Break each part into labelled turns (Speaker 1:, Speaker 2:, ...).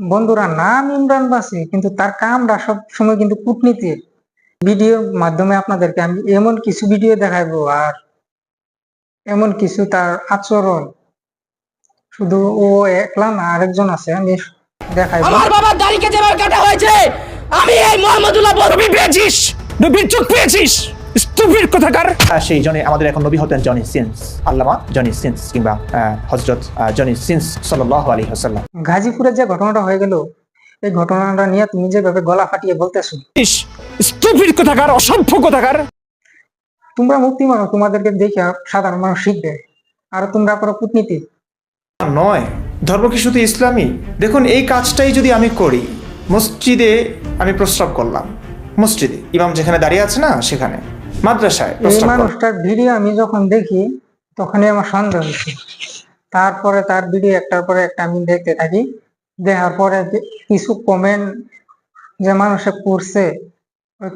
Speaker 1: বন্ধুরা, নাম ইমরান বাসি, কিন্তু তার কামটা সব সময় কিন্তু কূটনীতির ভিডিওর মাধ্যমে আপনাদেরকে আমি এমন কিছু ভিডিও দেখাবো আর এমন কিছু তার আচরণ। শুধু ও একলা না, আরেকজন আছে, আমি দেখাইবো।
Speaker 2: আমার বাবার দাড়িকে যেভাবে কাটা হয়েছে, আমি এই মোহাম্মদুল্লাহ নবী পেয়েছিস পেয়েছিস। স্টুপিড কোথাকার।
Speaker 3: সেই জনে আমাদের এখন নবী হতেন জনি সিন্স আল্লামা জনি সিন্স কিংবা হজরত জনি সিন্স সাল্লাহ আলী হাসাল্লাম
Speaker 1: গাজীপুরে যে ঘটনাটা হয়ে গেল এই ঘটনাটা নিয়ে তুমি যেভাবে গলা ফাটিয়ে বলতেছো।
Speaker 2: স্টুপিড কোথাকার অসভ্য কোথাকার।
Speaker 1: তোমরা মুক্তি মানো তোমাদেরকে দেখে সাধারণ মানুষ শিখবে। আর তোমরা করো কূটনীতি।
Speaker 3: নয় ধর্ম কি শুধু ইসলামী দেখুন এই কাজটাই যদি আমি করি মসজিদে আমি প্রস্রাব করলাম। মসজিদে ইমাম যেখানে দাঁড়িয়ে আছে না সেখানে। মাদ্রাসায়
Speaker 1: এই মানুষটার ভিডিও আমি যখন দেখি তখনই আমার সন্দেহ হচ্ছে। তারপরে তার ভিডিও একটার পরে একটা আমি দেখতে থাকি। দেখার পরে কিছু কমেন্ট যে মানুষে করছে ওই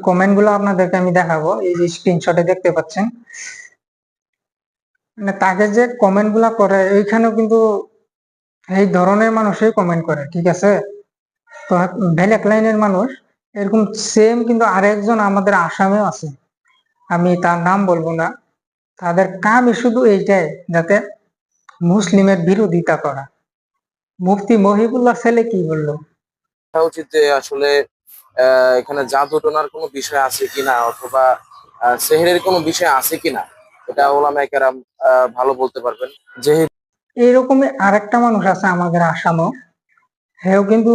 Speaker 1: আপনাদেরকে আমি দেখাবো। এই যে স্ক্রিনশটে দেখতে পাচ্ছেন। মানে তাকে যে কমেন্টগুলা করে ওইখানেও কিন্তু এই ধরনের মানুষই কমেন্ট করে ঠিক আছে? তো ভ্যালেক লাইনের মানুষ এরকম সেম কিন্তু আরেকজন আমাদের আসামেও আছে। আমি তার নাম বলব না। তাদের কামই শুধু এইটাই যাতে মুসলিমের বিরোধিতা করা। মুফতি মহিবুল্লাহ ছেলে কি বলল?
Speaker 4: উচিত যে আসলে এখানে জাদু টোনার কোনো বিষয় আছে কিনা অথবা সেহেরের কোনো বিষয় আছে কিনা এটা ওলামা কেরাম ভালো বলতে পারবেন। যেহেতু
Speaker 1: এইরকমই আরেকটা মানুষ আছে আমাদের আসামও সেও কিন্তু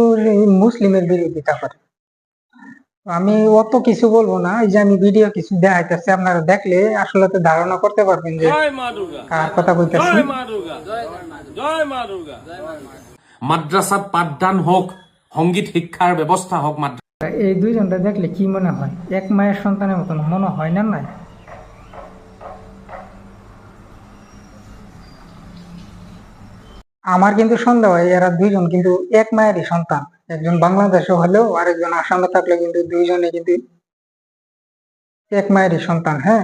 Speaker 1: মুসলিমের বিরোধিতা করে। আমি অত কিছু বলব না এই যে আমি ভিডিও কিছু দেখাইতেছি আপনারা দেখলে আসলে তো ধারণা করতে পারবেন যে
Speaker 5: জয়
Speaker 1: কার কথা কইতেছি
Speaker 5: জয় মা দুর্গা। জয় মা দুর্গা। মাদ্রাসাত পাঠদান হোক সংগীত শিক্ষার ব্যবস্থা হোক মাদ্রাসা
Speaker 1: এই দুইজনটা দেখলে কি মনে হয়? এক মায়ের সন্তানের মতন মনে হয় না নাই? আমার কিন্তু সন্দেহ হয় এরা দুইজন কিন্তু এক মায়েরই সন্তান। একজন বাংলাদেশে হলেও আরেকজন আসামে থাকলে কিন্তু দুইজনে কিন্তু এক মায়েরই সন্তান হ্যাঁ?